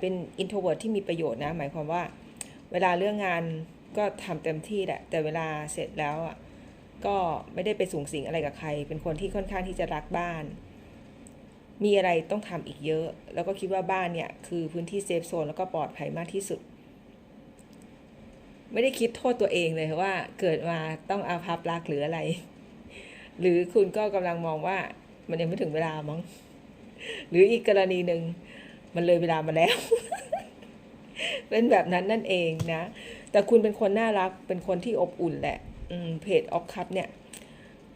เป็นอินโทรเวิร์ที่มีประโยชน์นะ หมายความว่า เวลาเรื่องงานก็ทำเต็มที่แหละ แต่เวลาเสร็จแล้วอะก็ไม่ได้ไปสูงสิงอะไรกับใคร เป็นคนที่ค่อนข้างที่จะรักบ้าน มีอะไรต้องทำอีกเยอะ แล้วก็คิดว่าบ้านเนี่ยคือพื้นที่เซฟโซนแล้วก็ปลอดภัยมากที่สุด ไม่ได้คิดโทษตัวเองเลยว่าเกิดมาต้องอาภัพรักหรืออะไร หรือคุณก็กำลังมองว่ามันยังไม่ถึงเวลามั้งหรืออีกกรณีหนึ่ง มันเลยเวลามาแล้ว เป็นแบบนั้นนั่นเองนะ แต่คุณเป็นคนน่ารัก เป็นคนที่อบอุ่นแหละ เพจออฟคัพเนี่ย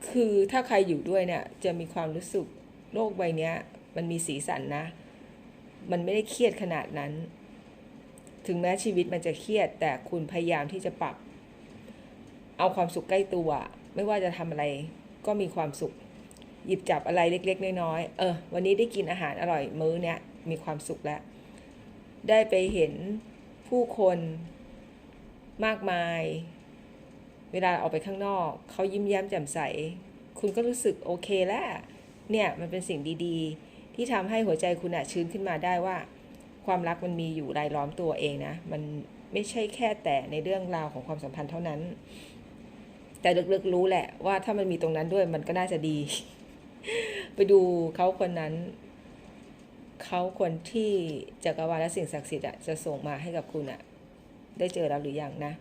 คือถ้าใครอยู่ด้วยเนี่ย จะมีความรู้สึกโลกใบนี้มันมีสีสันนะ มันไม่ได้เครียดขนาดนั้น ถึงแม้ชีวิตมันจะเครียด แต่คุณพยายามที่จะปรับ เอาความสุขใกล้ตัว ไม่ว่าจะทำอะไร ก็มีความสุข หยิบจับอะไรเล็ก ๆ น้อยๆ เออ วันนี้ได้กินอาหารอร่อยมื้อเนี้ย มีความสุขแล้ว ได้ไปเห็นผู้คนมากมาย เวลาออกไปข้างนอก เขายิ้มแย้มแจ่มใส คุณก็รู้สึกโอเคแล้วเนี่ยมันเป็นสิ่งดีๆ ที่ทำให้หัวใจคุณอะชื้นขึ้นมาได้ว่า ความรักมันมีอยู่รายล้อมตัวเองนะ มันไม่ใช่แค่แต่ในเรื่องราวของความสัมพันธ์เท่านั้น แต่ลึกๆรู้แหละว่าถ้ามันมีตรงนั้นด้วยมันก็น่าจะดี ไปดูเขาคนนั้น เขาคนที่จักรวาลและสิ่งศักดิ์สิทธิ์จะส่งมาให้กับคุณอะได้เจอแล้วหรือยังนะ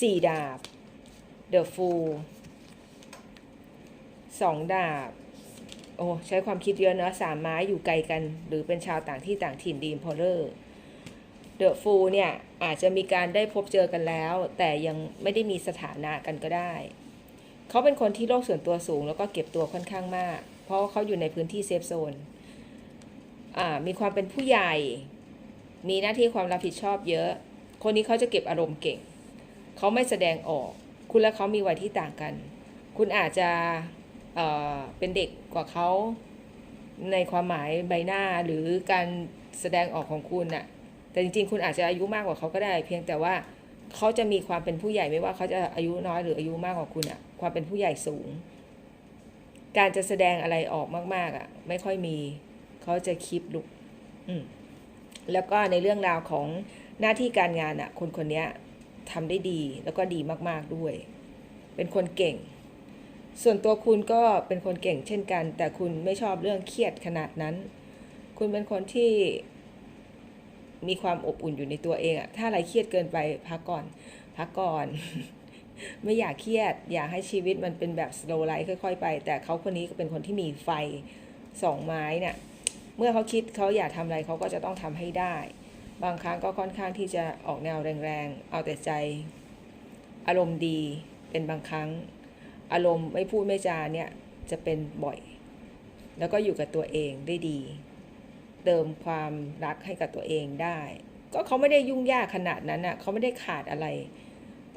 สี่ดาบ The Fool สองดาบ โอ้ ใช้ความคิดเยอะเนะสามไม้อยู่ไกลกัน หรือเป็นชาวต่างที่ต่างถิ่นดีมพอเลอร์เดอะฟูเนี่ย อาจจะมีการได้พบเจอกันแล้ว แต่ยังไม่ได้มีสถานะกันก็ได้ เขาเป็นคนที่โลกส่วนตัวสูงแล้วก็เก็บตัวค่อนข้างมาก เพราะเขาอยู่ในพื้นที่เซฟโซน มีความเป็นผู้ใหญ่ มีหน้าที่ความรับผิดชอบเยอะ คนนี้เขาจะเก็บอารมณ์เก่ง เขาไม่แสดงออก คุณและเขามีวัยที่ต่างกัน คุณอาจจะเเป็นเด็กกว่าเขาในความหมายใบหน้าหรือการแสดงออกของคุณน่ะ แต่จริงๆ คุณอาจจะอายุมากกว่าเขาก็ได้ เพียงแต่ว่าเขาจะมีความเป็นผู้ใหญ่ไม่ว่าเขาจะอายุน้อยหรืออายุมากกว่าคุณอะความเป็นผู้ใหญ่สูง การจะแสดงอะไรออกมากๆอะไม่ค่อยมี เขาจะคลิปลุกอืมแล้วก็ในเรื่องราวของหน้าที่การงานอะคนคนนี้ทำได้ดีแล้วก็ดีมาก ๆด้วย เป็นคนเก่ง ส่วนตัวคุณก็เป็นคนเก่งเช่นกัน แต่คุณไม่ชอบเรื่องเครียดขนาดนั้น คุณเป็นคนที่มีความอบอุ่นอยู่ในตัวเองอะถ้าอะไรเครียดเกินไปพักก่อน พักก่อน ไม่อยากเครียด อยากให้ชีวิตมันเป็นแบบ slow life ค่อย ๆ ไป แต่เขาคนนี้ก็เป็นคนที่มีไฟสองไม้เนี่ย เมื่อเขาคิดเขาอยากทำอะไรเขาก็จะต้องทำให้ได้ บางครั้งก็ค่อนข้างที่จะออกแนวแรงๆ เอาแต่ใจ อารมณ์ดีเป็นบางครั้ง อารมณ์ไม่พูดไม่จาเนี่ยจะเป็นบ่อย แล้วก็อยู่กับตัวเองได้ดี เติมความรักให้กับตัวเองได้ ก็เขาไม่ได้ยุ่งยากขนาดนั้นอะเขาไม่ได้ขาดอะไร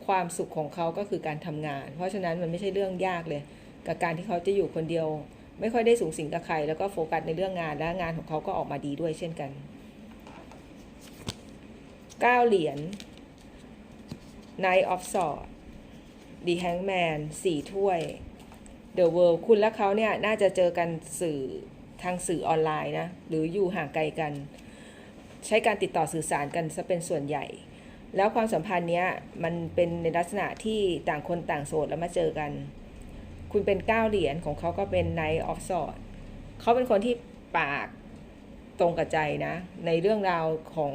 ความสุขของเขาก็คือการทำงาน เพราะฉะนั้นมันไม่ใช่เรื่องยากเลย กับการที่เขาจะอยู่คนเดียว ไม่ค่อยได้สูงสิงกับใคร แล้วก็โฟกัสในเรื่องงานและงานของเขาก็ออกมาดีด้วยเช่นกันเก้าเหรียญ Knight of Swords The Hangman สี่ถ้วย The World คุณและเขาเนี่ยน่าจะเจอกันสื่อทางสื่อออนไลน์นะ หรืออยู่ห่างไกลกัน ใช้การติดต่อสื่อสารกันซะเป็นส่วนใหญ่ แล้วความสัมพันธ์เนี้ยมันเป็นในลักษณะที่ต่างคนต่างโสดแล้วมาเจอกัน คุณเป็นเก้าเหรียญของเขาก็เป็น Knight of Swords เขาเป็นคนที่ปากตรงกับใจนะ ในเรื่องราวของ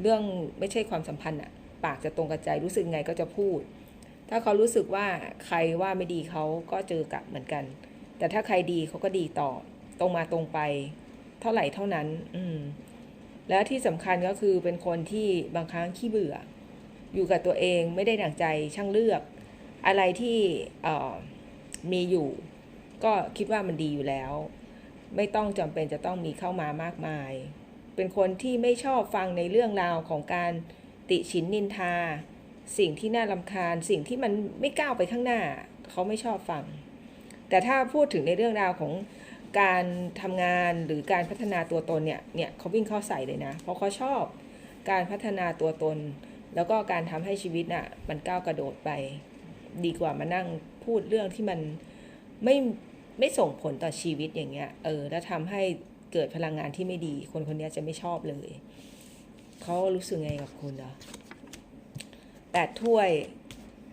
เรื่องไม่ใช่ความสัมพันธ์อะปากจะตรงกับใจรู้สึกไงก็จะพูด ถ้าเขารู้สึกว่าใครว่าไม่ดีเขาก็เจอกลับเหมือนกัน แต่ถ้าใครดีเขาก็ดีต่อ ตรงมาตรงไป เท่าไหร่เท่านั้น อืมแล้วที่สำคัญก็คือเป็นคนที่บางครั้งขี้เบื่อ อยู่กับตัวเองไม่ได้ดั่งใจช่างเลือก อะไรที่เอ่อ มีอยู่ ก็คิดว่ามันดีอยู่แล้ว ไม่ต้องจำเป็นจะต้องมีเข้ามามากมาย เป็นคนที่ไม่ชอบฟังในเรื่องราวของการติฉินนินทา สิ่งที่น่ารำคาญ สิ่งที่มันไม่ก้าวไปข้างหน้า เขาไม่ชอบฟัง แต่ถ้าพูดถึงในเรื่องราวของการทำงานหรือการพัฒนาตัวตนเนี่ย เนี่ยเขาวิ่งเข้าใส่เลยนะ เพราะเขาชอบการพัฒนาตัวตน แล้วก็การทำให้ชีวิตน่ะมันก้าวกระโดดไป ดีกว่ามานั่ง พูดเรื่องที่มันไม่ไม่ส่งผลต่อชีวิตอย่างเงี้ย เออ แล้วทำให้เกิดพลังงานที่ไม่ดี คนคนนี้จะไม่ชอบเลย เขารู้สึกไงกับคุณเหรอแปดถ้วย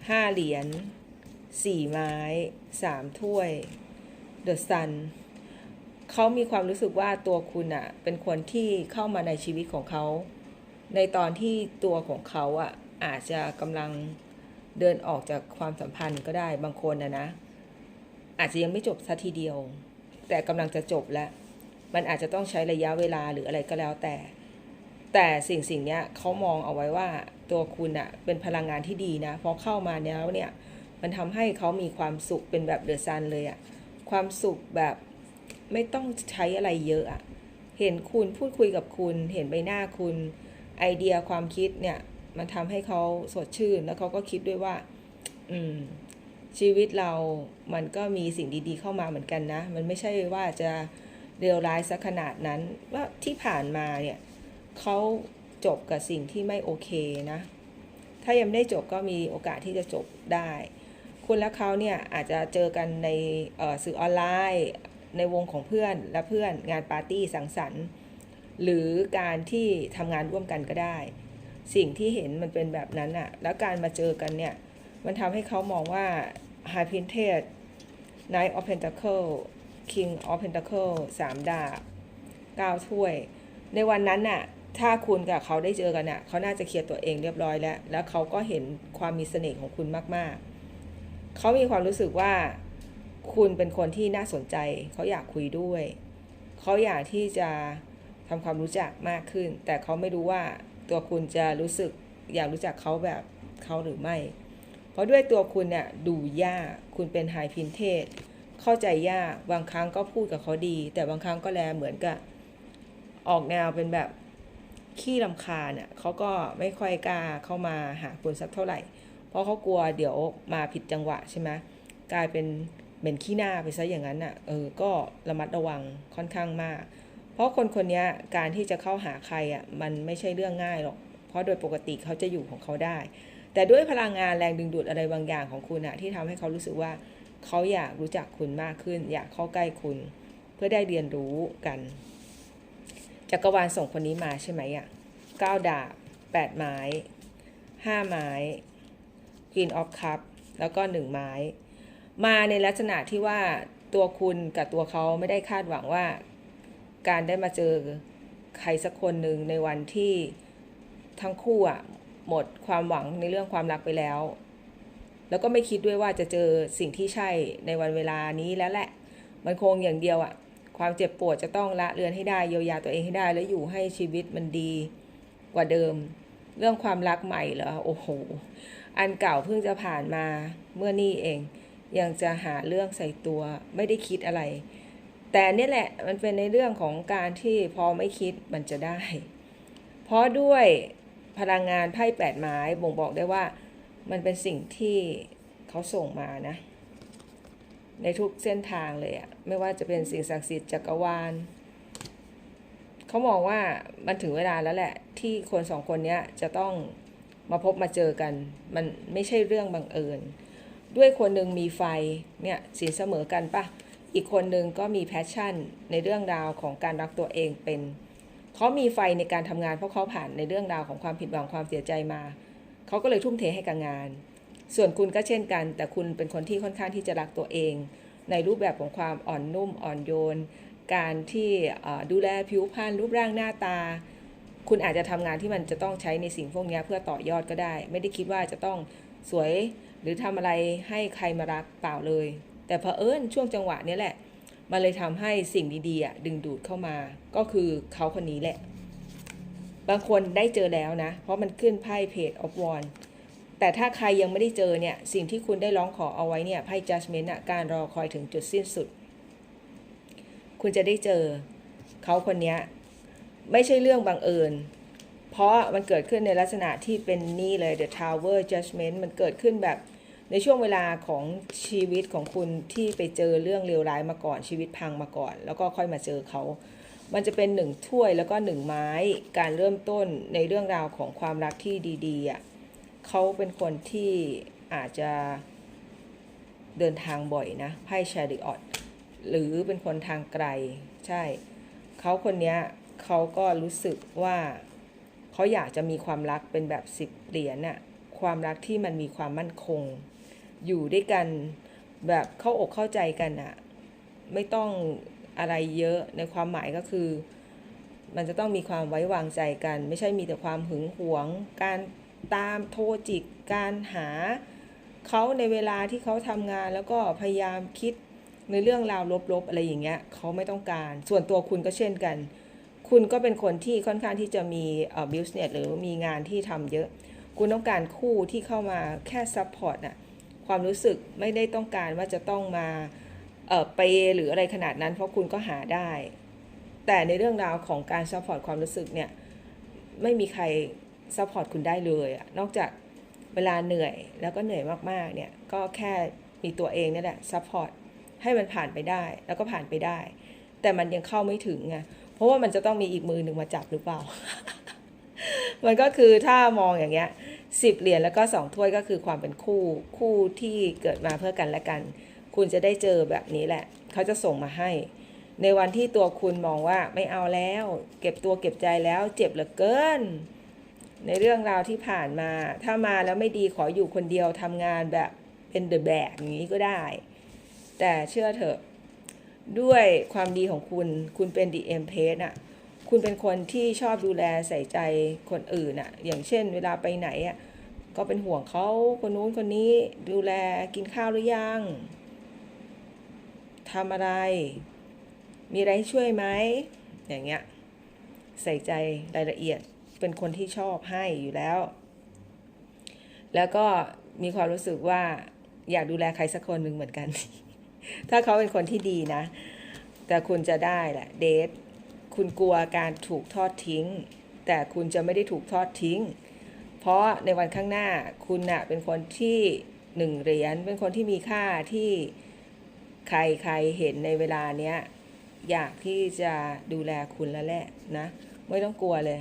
ห้าเหรียญสี่ไม้สามถ้วยเดอะซันเขามีความรู้สึกว่าตัวคุณอะเป็นคนที่เข้ามาในชีวิตของเขา ในตอนที่ตัวของเขาอะอาจจะกำลัง เดินออกจากความสัมพันธ์ก็ได้บางคนนะนะ อาจจะยังไม่จบสัทีเดียว แต่กำลังจะจบแล้ว มันอาจจะต้องใช้ระยะเวลาหรืออะไรก็แล้วแต่ แต่สิ่งสิ่งเนี้ยเขามองเอาไว้ว่าตัวคุณอะเป็นพลังงานที่ดีนะพอเข้ามาเนี้ยแล้วเนี่ยมันทำให้เขามีความสุขเป็นแบบเดอะซันเลยอะความสุขแบบไม่ต้องใช้อะไรเยอะอะเห็นคุณพูดคุยกับคุณ เห็นใบหน้าคุณ ไอเดียความคิดเนี่ย มันทำให้เขาสดชื่น แล้วเขาก็คิดด้วยว่า อืม ชีวิตเรามันก็มีสิ่งดีๆ เข้ามาเหมือนกันนะ มันไม่ใช่ว่าจะเลวร้ายสักขนาดนั้น ว่าที่ผ่านมาเนี่ยเขาจบกับสิ่งที่ไม่โอเคนะ ถ้ายังไม่ได้จบก็มีโอกาสที่จะจบได้ คุณและเขาเนี่ยอาจจะเจอกันในเอ่อสื่อออนไลน์ในวงของเพื่อนและเพื่อนงานปาร์ตี้สังสรรค์ หรือการที่ทำงานร่วมกันก็ได้ สิ่งที่เห็นมันเป็นแบบนั้นอะแล้วการมาเจอกันเนี่ย มันทำให้เขามองว่า High Princess Knight of Pentacle King of Pentacle สามดาบเก้าถ้วย ในวันนั้นน่ะ ถ้าคุณกับเขาได้เจอกันน่ะ เขาน่าจะเคลียร์ตัวเองเรียบร้อยแล้ว แล้วเขาก็เห็นความมีเสน่ห์ของคุณมาก ๆ เขามีความรู้สึกว่าคุณเป็นคนที่น่าสนใจ เขาอยากคุยด้วย เขาอยากที่จะทำความรู้จักมากขึ้น แต่เขาไม่รู้ว่า ตัวคุณจะรู้สึกอยากรู้จักเขาแบบเขาหรือไม่ เพราะด้วยตัวคุณเนี่ยดูยากคุณเป็นไฮพินเทสเข้าใจยากบางครั้งก็พูดกับเขาดี แต่บางครั้งก็แลเหมือนกับออกแนวเป็นแบบขี้ลำคาญอะเขาก็ไม่ค่อยกล้าเข้ามาหาคุณสักเท่าไหร่ เพราะเขากลัวเดี๋ยวมาผิดจังหวะใช่ไหมกลายเป็นเหม็นขี้หน้าไปซะอย่างนั้นอะเออก็ระมัดระวังค่อนข้างมาก เพราะคนคนนี้การที่จะเข้าหาใครอะมันไม่ใช่เรื่องง่ายหรอก เพราะโดยปกติเขาจะอยู่ของเขาได้ แต่ด้วยพลังงานแรงดึงดูดอะไรบางอย่างของคุณอะที่ทำให้เขารู้สึกว่าเขาอยากรู้จักคุณมากขึ้น อยากเข้าใกล้คุณ เพื่อได้เรียนรู้กัน จักรวาลส่งคนนี้มาใช่ไหมอะเก้าดาบแปดไม้ห้าไม้ Queen of Cup แล้วก็หนึ่งไม้ มาในลักษณะที่ว่าตัวคุณกับตัวเขาไม่ได้คาดหวังว่า การได้มาเจอใครสักคนหนึ่งในวันที่ทั้งคู่อะหมดความหวังในเรื่องความรักไปแล้ว แล้วก็ไม่คิดด้วยว่าจะเจอสิ่งที่ใช่ในวันเวลานี้แล้วแหละ มันคงอย่างเดียวอะความเจ็บปวดจะต้องละเลือนให้ได้เยียวยาตัวเองให้ได้ แล้วอยู่ให้ชีวิตมันดีกว่าเดิม เรื่องความรักใหม่เหรอโอ้โห อันเก่าเพิ่งจะผ่านมาเมื่อนี่เอง ยังจะหาเรื่องใส่ตัวไม่ได้คิดอะไร แต่เนี่ยแหละมันเป็นในเรื่องของการที่พอไม่คิดมันจะได้ เพราะด้วยพลังงานไพ่แปดไม้บ่งบอกได้ว่า มันเป็นสิ่งที่เขาส่งมานะ ในทุกเส้นทางเลยอะไม่ว่าจะเป็นสิ่งศักดิ์สิทธิ์จักรวาลเขามองว่ามันถึงเวลาแล้วแหละ ที่คนสองคนนี้จะต้องมาพบมาเจอกัน มันไม่ใช่เรื่องบังเอิญ ด้วยคนหนึ่งมีไฟเนี่ยสินเสมอกันปะ อีกคนหนึ่งก็มีแพชชั่นในเรื่องราวของการรักตัวเองเป็น เขามีไฟในการทำงานเพราะเขาผ่านในเรื่องราวของความผิดหวังความเสียใจมา เขาก็เลยทุ่มเทให้กับงาน ส่วนคุณก็เช่นกัน แต่คุณเป็นคนที่ค่อนข้างที่จะรักตัวเอง ในรูปแบบของความอ่อนนุ่มอ่อนโยน การที่ดูแลผิวพรรณรูปร่างหน้าตา คุณอาจจะทำงานที่มันจะต้องใช้ในสิ่งพวกนี้เพื่อต่อยอดก็ได้ ไม่ได้คิดว่าจะต้องสวยหรือทำอะไรให้ใครมารักเปล่าเลย แต่เผอิญช่วงจังหวะนี้แหละ มันเลยทำให้สิ่งดีๆดึงดูดเข้ามา ก็คือเขาคนนี้แหละ บางคนได้เจอแล้วนะ เพราะมันขึ้นไพ่เพจออฟวอนแต่ถ้าใครยังไม่ได้เจอเนี่ย สิ่งที่คุณได้ร้องขอเอาไว้เนี่ยไพ่ judgment อะการรอคอยถึงจุดสิ้นสุด คุณจะได้เจอเขาคนนี้ไม่ใช่เรื่องบังเอิญ เพราะมันเกิดขึ้นในลักษณะที่เป็นนี่เลย the tower judgment มันเกิดขึ้นแบบ ในช่วงเวลาของชีวิตของคุณที่ไปเจอเรื่องเลวร้ายมาก่อนชีวิตพังมาก่อน แล้วก็ค่อยมาเจอเขา มันจะเป็นหนึ่งถ้วยแล้วก็หนึ่งไม้ การเริ่มต้นในเรื่องราวของความรักที่ดีๆอะเขาเป็นคนที่อาจจะเดินทางบ่อยนะไพ่ชาริออตหรือเป็นคนทางไกล ใช่เขาคนนี้เขาก็รู้สึกว่าเขาอยากจะมีความรักเป็นแบบสิบเหรียญน่ะความรักที่มันมีความมั่นคง อยู่ด้วยกันแบบเข้าอกเข้าใจกันอะไม่ต้องอะไรเยอะในความหมายก็คือ มันจะต้องมีความไว้วางใจกัน ไม่ใช่มีแต่ความหึงหวง การตามโทรจิก การหาเขาในเวลาที่เขาทำงานแล้วก็พยายามคิดในเรื่องราวลบๆอะไรอย่างเงี้ยเขาไม่ต้องการ ส่วนตัวคุณก็เช่นกัน คุณก็เป็นคนที่ค่อนข้างที่จะมีเอ่อ business หรือมีงานที่ทำเยอะ คุณต้องการคู่ที่เข้ามาแค่ support น่ะ ความรู้สึกไม่ได้ต้องการว่าจะต้องมาเออเปหรืออะไรขนาดนั้น เพราะคุณก็หาได้ แต่ในเรื่องราวของการ support ความรู้สึกเนี่ยไม่มีใคร support คุณได้เลยอะนอกจากเวลาเหนื่อยแล้วก็เหนื่อยมากๆเนี่ยก็แค่มีตัวเองนี่แหละ support ให้มันผ่านไปได้แล้วก็ผ่านไปได้ แต่มันยังเข้าไม่ถึงไงเพราะว่ามันจะต้องมีอีกมือหนึ่งมาจับหรือเปล่า มันก็คือถ้ามองอย่างเงี้ย สิบเหรียญแล้วก็สองถ้วยก็คือความเป็นคู่คู่ที่เกิดมาเพื่อกันและกัน คุณจะได้เจอแบบนี้แหละ เขาจะส่งมาให้ ในวันที่ตัวคุณมองว่าไม่เอาแล้ว เก็บตัวเก็บใจแล้วเจ็บเหลือเกิน ในเรื่องราวที่ผ่านมา ถ้ามาแล้วไม่ดีขออยู่คนเดียวทำงานแบบเป็นเดอะแบกอย่างนี้ก็ได้ แต่เชื่อเถอะ ด้วยความดีของคุณคุณเป็นดีเอ็มเพสอะ คุณเป็นคนที่ชอบดูแลใส่ใจคนอื่นอะอย่างเช่น เวลาไปไหนอะก็เป็นห่วงเขาคนนู้นคนนี้ดูแลกินข้าวหรือยังทำอะไร มีอะไรช่วยไหมอย่างเงี้ยใส่ใจรายละเอียดเป็นคนที่ชอบให้อยู่แล้ว แล้วก็มีความรู้สึกว่าอยากดูแลใครสักคนหนึ่งเหมือนกัน ถ้าเขาเป็นคนที่ดีนะ แต่คุณจะได้แหละเดท คุณกลัวการถูกทอดทิ้ง แต่คุณจะไม่ได้ถูกทอดทิ้ง เพราะในวันข้างหน้าคุณน่ะเป็นคนที่หนึ่งเหรียญเป็นคนที่มีค่าที่ใครใครเห็นในเวลาเนี้ยอยากที่จะดูแลคุณแล้วแหละนะ ไม่ต้องกลัวเลย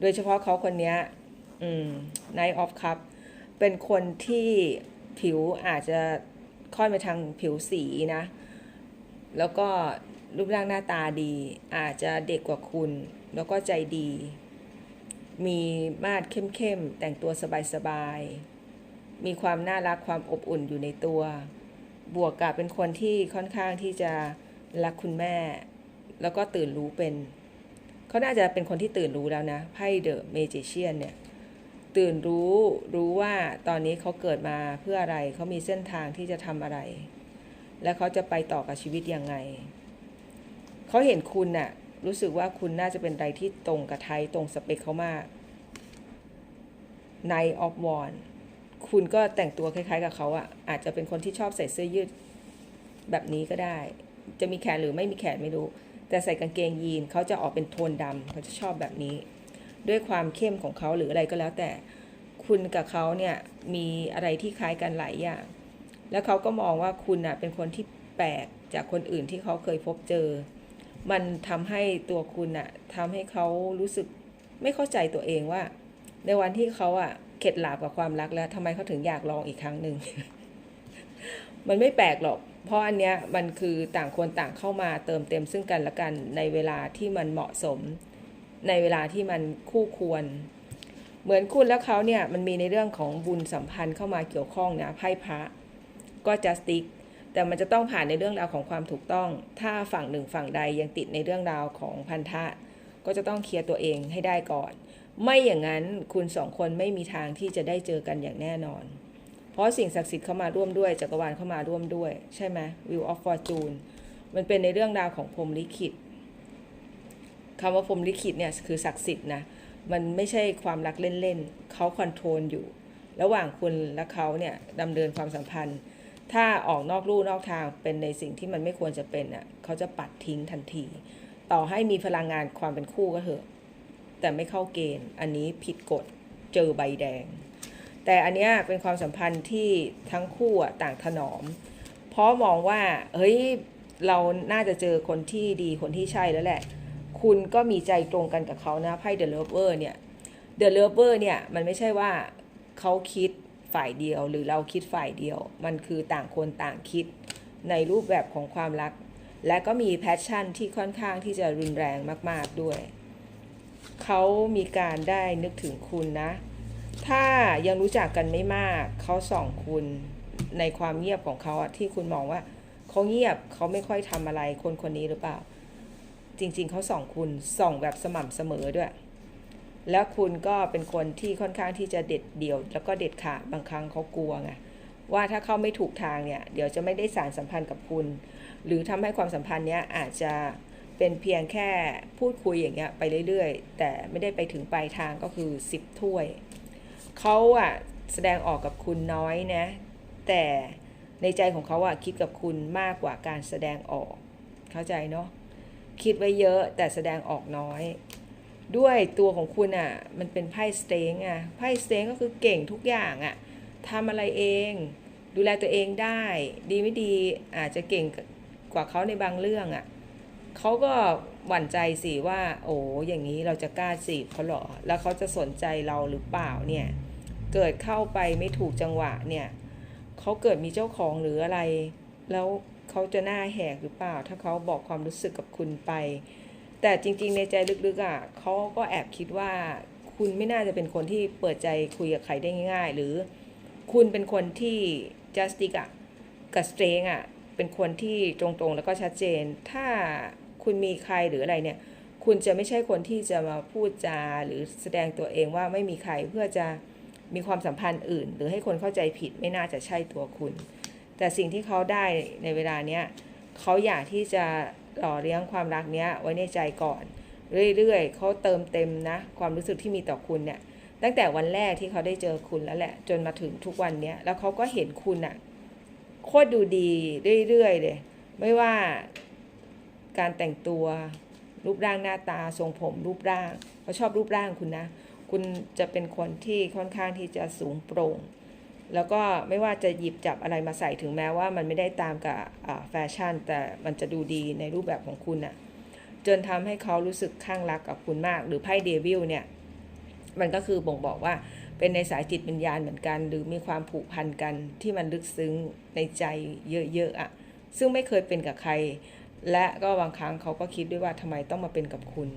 โดยเฉพาะเขาคนนี้ยอืม Night of Cup เป็นคนที่ผิวอาจจะค่อนไปทางผิวสีนะ แล้วก็ รูปร่างหน้าตาดี อาจจะเด็กกว่าคุณ แล้วก็ใจดี มีมาดเข้มๆ แต่งตัวสบายๆ มีความน่ารักความอบอุ่นอยู่ในตัว บวกกับเป็นคนที่ค่อนข้างที่จะรักคุณแม่ แล้วก็ตื่นรู้เป็นเขาน่าจะเป็นคนที่ตื่นรู้แล้วนะไพ่เดอะเมจิเชียนเนี่ยตื่นรู้รู้ว่าตอนนี้เขาเกิดมาเพื่ออะไรเขามีเส้นทางที่จะทำอะไร และเขาจะไปต่อกับชีวิตยังไง เขาเห็นคุณน่ะ รู้สึกว่าคุณน่าจะเป็นอะไรที่ตรงกับไทยตรงสเปคเขามาก Night of w a n คุณก็แต่งตัวคล้าย ๆ กับเขาอะอาจจะเป็นคนที่ชอบใส่เสื้อยืดแบบนี้ก็ได้ จะมีแขนหรือไม่มีแขนไม่รู้ แต่ใส่กางเกงยีนเขาจะออกเป็นโทนดำเขาจะชอบแบบนี้ ด้วยความเข้มของเขาหรืออะไรก็แล้วแต่คุณกับเขาเนี่ยมีอะไรที่คล้ายกันหลายอย่าง แล้วเขาก็มองว่าคุณน่ะเป็นคนที่แปลกจากคนอื่นที่เขาเคยพบเจอ มันทำให้ตัวคุณน่ะทำให้เขารู้สึกไม่เข้าใจตัวเองว่า ในวันที่เขาอะเข็ดหลาบกับความรักแล้วทำไมเขาถึงอยากลองอีกครั้งหนึ่ง มันไม่แปลกหรอก เพราะอันเนี้ยมันคือต่างคนต่างเข้ามาเติมเต็มซึ่งกันและกันในเวลาที่มันเหมาะสม ในเวลาที่มันคู่ควร เหมือนคุณและเขาเนี่ยมันมีในเรื่องของบุญสัมพันธ์เข้ามาเกี่ยวข้องนะไพ่พระก็จะสติ๊ก แต่มันจะต้องผ่านในเรื่องราวของความถูกต้อง ถ้าฝั่งหนึ่งฝั่งใดยังติดในเรื่องราวของพันธะ ก็จะต้องเคลียร์ตัวเองให้ได้ก่อน ไม่อย่างนั้นคุณสองคนไม่มีทางที่จะได้เจอกันอย่างแน่นอน เพราะสิ่งศักดิ์สิทธิ์เข้ามาร่วมด้วยจักรวาลเข้ามาร่วมด้วย ใช่ไหม Wheel of Fortune มันเป็นในเรื่องราวของพรหมลิขิตคำว่าพรหมลิขิตเนี่ยคือศักดิ์สิทธิ์นะมันไม่ใช่ความรักเล่นๆเขาคอนโทรลอยู่ ระหว่างคุณและเขาเนี่ยดำเนินความสัมพันธ์ ถ้าออกนอกลู่นอกทางเป็นในสิ่งที่มันไม่ควรจะเป็นอะเขาจะปัดทิ้งทันที ต่อให้มีพลังงานความเป็นคู่ก็เถอะ แต่ไม่เข้าเกณฑ์ อันนี้ผิดกฎเจอใบแดง แต่อันเนี้ยเป็นความสัมพันธ์ที่ทั้งคู่อะต่างถนอม เพราะมองว่าเฮ้ยเราน่าจะเจอคนที่ดีคนที่ใช่แล้วแหละ คุณก็มีใจตรงกันกับเขานะไพ่ The Lover เนี่ย The Lover เนี่ยมันไม่ใช่ว่าเขาคิด ฝ่ายเดียว หรือเราคิดฝ่ายเดียว มันคือต่างคนต่างคิดในรูปแบบของความรัก และก็มีแพชชั่นที่ค่อนข้างที่จะรุนแรงมาก ๆด้วย เขามีการได้นึกถึงคุณนะ ถ้ายังรู้จักกันไม่มาก เขาส่องคุณในความเงียบของเขาที่คุณมองว่าเขาเงียบเขาไม่ค่อยทำอะไรคนคนนี้หรือเปล่า จริง ๆเขาส่องคุณส่องแบบสม่ำเสมอด้วย แล้วคุณก็เป็นคนที่ค่อนข้างที่จะเด็ดเดี่ยว แล้วก็เด็ดขาดบางครั้งเขากลัวไงว่าถ้าเขาไม่ถูกทางเนี่ย เดี๋ยวจะไม่ได้สารสัมพันธ์กับคุณ หรือทำให้ความสัมพันธ์เนี้ยอาจจะเป็นเพียงแค่พูดคุยอย่างเงี้ยไปเรื่อยๆ แต่ไม่ได้ไปถึงปลายทางก็คือ 10 ถ้วย เขาอะแสดงออกกับคุณน้อยนะ แต่ในใจของเขาอะคิดกับคุณมากกว่าการแสดงออก เข้าใจเนาะคิดไว้เยอะแต่แสดงออกน้อย ด้วยตัวของคุณอะ่ะ มันเป็นไพ่สเตงอะไพ่สเตงก็คือเก่งทุกอย่างอะ่ะทำอะไรเอง ดูแลตัวเองได้ ดีไม่ดีอาจจะเก่งกว่าเขาในบางเรื่องอะ่ะเขาก็หวั่นใจสิว่า โอ้อย่างนี้เราจะกล้าจีบเขาหรอ แล้วเขาจะสนใจเราหรือเปล่าเนี่ย เกิดเข้าไปไม่ถูกจังหวะเนี่ยเขาเกิดมีเจ้าของหรืออะไร แล้วเขาจะหน้าแหกหรือเปล่า ถ้าเขาบอกความรู้สึกกับคุณไป แต่จริงๆในใจลึกๆอะเขาก็แอบคิดว่าคุณไม่น่าจะเป็นคนที่เปิดใจคุยกับใครได้ง่าย ๆ หรือคุณเป็นคนที่ justic อะกับ strength อะเป็นคนที่ตรงๆแล้วก็ชัดเจน ถ้าคุณมีใครหรืออะไรเนี่ย คุณจะไม่ใช่คนที่จะมาพูดจาหรือแสดงตัวเองว่าไม่มีใครเพื่อจะมีความสัมพันธ์อื่น หรือให้คนเข้าใจผิดไม่น่าจะใช่ตัวคุณ แต่สิ่งที่เขาได้ในเวลาเนี้ยเขาอยากที่จะ หล่อเลี้ยงความรักเนี้ยไว้ในใจก่อน เรื่อยๆเขาเติมเต็มนะ ความรู้สึกที่มีต่อคุณเนี่ยตั้งแต่วันแรกที่เขาได้เจอคุณแล้วแหละ จนมาถึงทุกวันเนี้ยแล้วเขาก็เห็นคุณอะโคตรดูดีเรื่อยๆเลยไม่ว่าการแต่งตัวรูปร่างหน้าตาทรงผมรูปร่างเขาชอบรูปร่างคุณนะ คุณจะเป็นคนที่ค่อนข้างที่จะสูงโปร่ง แล้วก็ไม่ว่าจะหยิบจับอะไรมาใส่ถึงแม้ว่ามันไม่ได้ตามกับแฟชั่น แต่มันจะดูดีในรูปแบบของคุณน่ะจนทำให้เขารู้สึกข้างรักกับคุณมาก หรือไพ่เดวิลเนี่ยมันก็คือบ่งบอกว่าเป็นในสายจิตวิญญาณเหมือนกัน หรือมีความผูกพันกันที่มันลึกซึ้งในใจเยอะๆอะซึ่งไม่เคยเป็นกับใคร และก็บางครั้งเขาก็คิดด้วยว่าทำไมต้องมาเป็นกับคุณ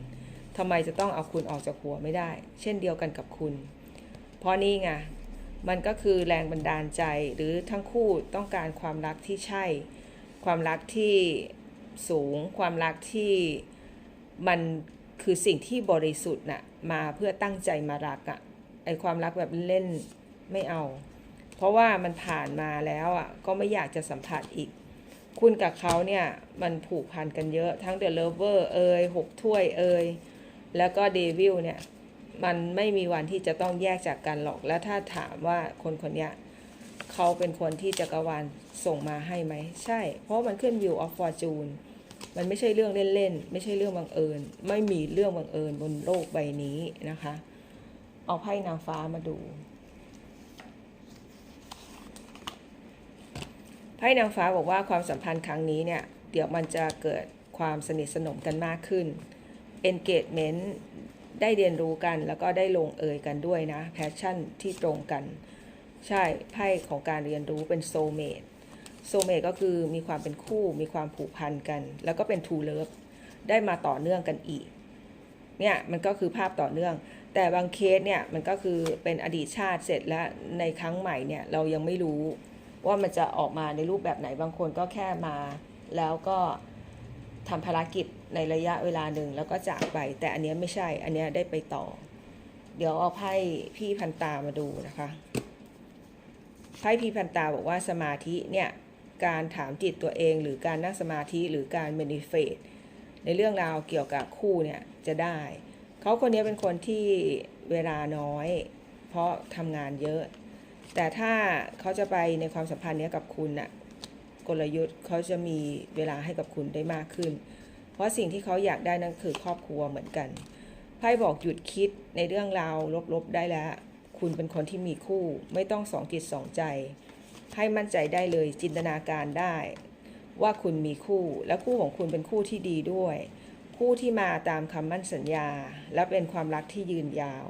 ทำไมจะต้องเอาคุณออกจากหัวไม่ได้ เช่นเดียวกันกับคุณ เพราะนี่ไง มันก็คือแรงบันดาลใจหรือทั้งคู่ต้องการความรักที่ใช่ ความรักที่สูง ความรักที่มันคือสิ่งที่บริสุทธิ์น่ะมาเพื่อตั้งใจมารักอะ่ะไอความรักแบบเล่นไม่เอา เพราะว่ามันผ่านมาแล้วอะ่ะก็ไม่อยากจะสัมผัสอีก คุณกับเขาเนี่ยมันผูกพันกันเยอะทั้งเดอะเลเวอร์เอยหกถ้วยเอยแล้วก็เดวิลเนี่ย มันไม่มีวันที่จะต้องแยกจากกันหรอก และถ้าถามว่าคนคนนี้เขาเป็นคนที่จักรวาลส่งมาให้ไหม ใช่ เพราะมันขึ้น View of Fortune มันไม่ใช่เรื่องเล่นๆ ไม่ใช่เรื่องบังเอิญ ไม่มีเรื่องบังเอิญบนโลกใบนี้นะคะ เอาไพ่นางฟ้ามาดู ไพ่นางฟ้าบอกว่าความสัมพันธ์ครั้งนี้เนี่ย เดี๋ยวมันจะเกิดความสนิทสนมกันมากขึ้น engagement ได้เรียนรู้กันแล้วก็ได้ลงเอยกันด้วยนะแพชชั่นที่ตรงกัน ใช่ไพ่ของการเรียนรู้เป็นโซเมดโซเมดก็คือมีความเป็นคู่มีความผูกพันกัน แล้วก็เป็นทูเลิฟได้มาต่อเนื่องกันอีกเนี่ยมันก็คือภาพต่อเนื่อง แต่บางเคสเนี่ยมันก็คือเป็นอดีตชาติเสร็จแล้วในครั้งใหม่เนี่ยเรายังไม่รู้ว่ามันจะออกมาในรูปแบบไหนบางคนก็แค่มาแล้วก็ ทำภารกิจในระยะเวลาหนึ่งแล้วก็จากไป แต่อันเนี้ยไม่ใช่ อันเนี้ยได้ไปต่อ เดี๋ยวเอาไพ่พี่พันตามาดูนะคะไพ่พี่พันตาบอกว่าสมาธิเนี่ยการถามจิตตัวเองหรือการนั่งสมาธิหรือการเมนิเฟตในเรื่องราวเกี่ยวกับคู่เนี่ยจะได้ เขาคนนี้เป็นคนที่เวลาน้อย เพราะทำงานเยอะ แต่ถ้าเขาจะไปในความสัมพันธ์เนี้ยกับคุณน่ะ กลยุทธ์เขาจะมีเวลาให้กับคุณได้มากขึ้น เพราะสิ่งที่เขาอยากได้นั่นคือครอบครัวเหมือนกันไพ่บอกหยุดคิดในเรื่องราวลบๆได้แล้ว คุณเป็นคนที่มีคู่ ไม่ต้องสองจิตสองใจ ให้มั่นใจได้เลยจินตนาการได้ ว่าคุณมีคู่และคู่ของคุณเป็นคู่ที่ดีด้วย คู่ที่มาตามคำมั่นสัญญา และเป็นความรักที่ยืนยาว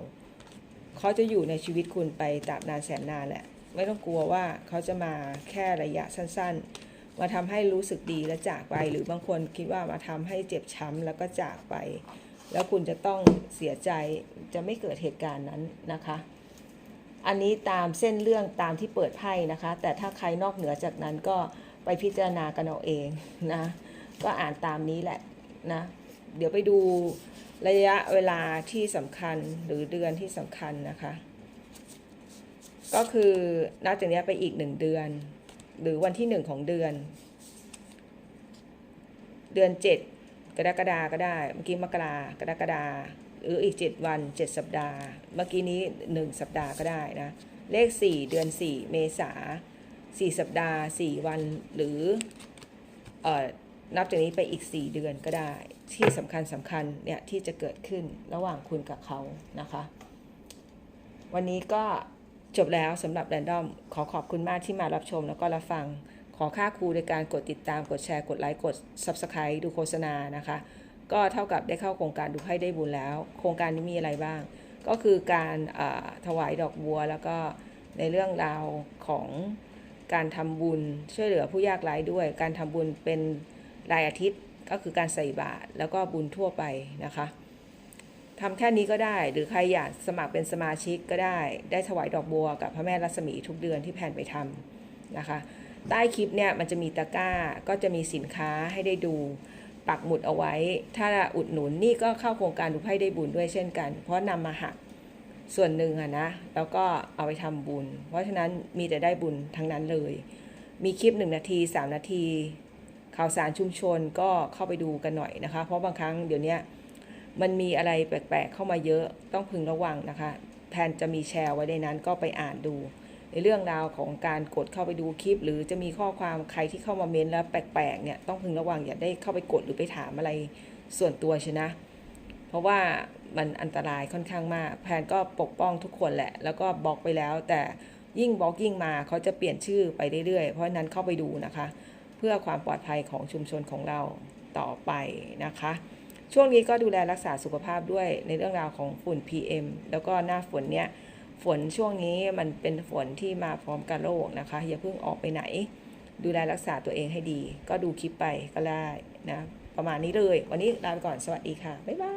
เขาจะอยู่ในชีวิตคุณไปตราบนานแสนนานแหละ ไม่ต้องกลัวว่าเขาจะมาแค่ระยะสั้นๆ มาทำให้รู้สึกดีและจากไป หรือบางคนคิดว่ามาทำให้เจ็บช้ำแล้วก็จากไป แล้วคุณจะต้องเสียใจจะไม่เกิดเหตุการณ์นั้นนะคะ อันนี้ตามเส้นเรื่องตามที่เปิดไพ่นะคะ แต่ถ้าใครนอกเหนือจากนั้นก็ไปพิจารณากันเอาเองนะก็อ่านตามนี้แหละนะเดี๋ยวไปดูระยะเวลาที่สำคัญหรือเดือนที่สำคัญนะคะ ก็คือนับจากนี้ไปอีกหนึ่งเดือน หรือวันที่หนึ่งของเดือน เดือนเจ็ดกรกฎาก็ได้ เมื่อกี้มกรากรกฎาหรืออีกเจ็ดวันเจ็ดสัปดาห์ เมื่อกี้นี้หนึ่งสัปดาห์ก็ได้นะ เลขสี่เดือนสี่เมษาสี่สัปดาห์สี่วันหรือเอ่อนับจากนี้ไปอีกสี่เดือนก็ได้ ที่สำคัญสำคัญเนี่ยที่จะเกิดขึ้นระหว่างคุณกับเขานะคะ วันนี้ก็ จบแล้วสำหรับแรนดอมขอขอบคุณมากที่มารับชมแล้วก็รับฟัง ขอค่าครูในการกดติดตามกดแชร์กดไลค์กด Subscribe ดูโฆษณานะคะ ก็เท่ากับได้เข้าโครงการดูให้ได้บุญแล้ว โครงการนี้มีอะไรบ้าง ก็คือการถวายดอกบัวแล้วก็ในเรื่องราวของการทำบุญช่วยเหลือผู้ยากไร้ด้วย การทำบุญเป็นรายอาทิตย์ก็คือการใส่บาตรแล้วก็บุญทั่วไปนะคะ ทำแค่นี้ก็ได้ หรือใครอยากสมัครเป็นสมาชิกก็ได้ ได้ถวายดอกบัวกับพระแม่รัศมีทุกเดือนที่แผนไปทำนะคะ ใต้คลิปเนี่ยมันจะมีตะกร้าก็จะมีสินค้าให้ได้ดูปักหมุดเอาไว้ ถ้าอุดหนุนนี่ก็เข้าโครงการดูไพ่ได้บุญด้วยเช่นกัน เพราะนำมาหักส่วนหนึ่งอะนะ แล้วก็เอาไปทำบุญ เพราะฉะนั้นมีแต่ได้บุญทั้งนั้นเลย มีคลิป 1 นาที 3 นาที ข่าวสารชุมชนก็เข้าไปดูกันหน่อยนะคะ เพราะบางครั้งเดี๋ยวนี้ มันมีอะไรแปลกๆเข้ามาเยอะต้องพึงระวังนะคะแพนจะมีแชร์ไว้ในนั้นก็ไปอ่านดู ในเรื่องราวของการกดเข้าไปดูคลิป หรือจะมีข้อความใครที่เข้ามาเม้นแล้วแปลกๆเนี่ยต้องพึงระวังอย่าได้เข้าไปกดหรือไปถามอะไรส่วนตัวชนะ เพราะว่ามันอันตรายค่อนข้างมาก แพนก็ปกป้องทุกคนแหละ แล้วก็บล็อกไปแล้ว แต่ยิ่งบล็อกยิ่งมาเขาจะเปลี่ยนชื่อไปเรื่อยๆ เพราะฉะนั้นเข้าไปดูนะคะ เพื่อความปลอดภัยของชุมชนของเราต่อไปนะคะ ช่วงนี้ก็ดูแลรักษาสุขภาพด้วยในเรื่องราวของฝุ่น PM แล้วก็หน้าฝนเนี้ยฝนช่วงนี้มันเป็นฝนที่มาพร้อมกับโรคนะคะ อย่าเพิ่งออกไปไหน ดูแลรักษาตัวเองให้ดี ก็ดูคลิปไปก็ได้นะ ประมาณนี้เลย วันนี้ลาไปก่อนสวัสดีค่ะ บ๊ายบาย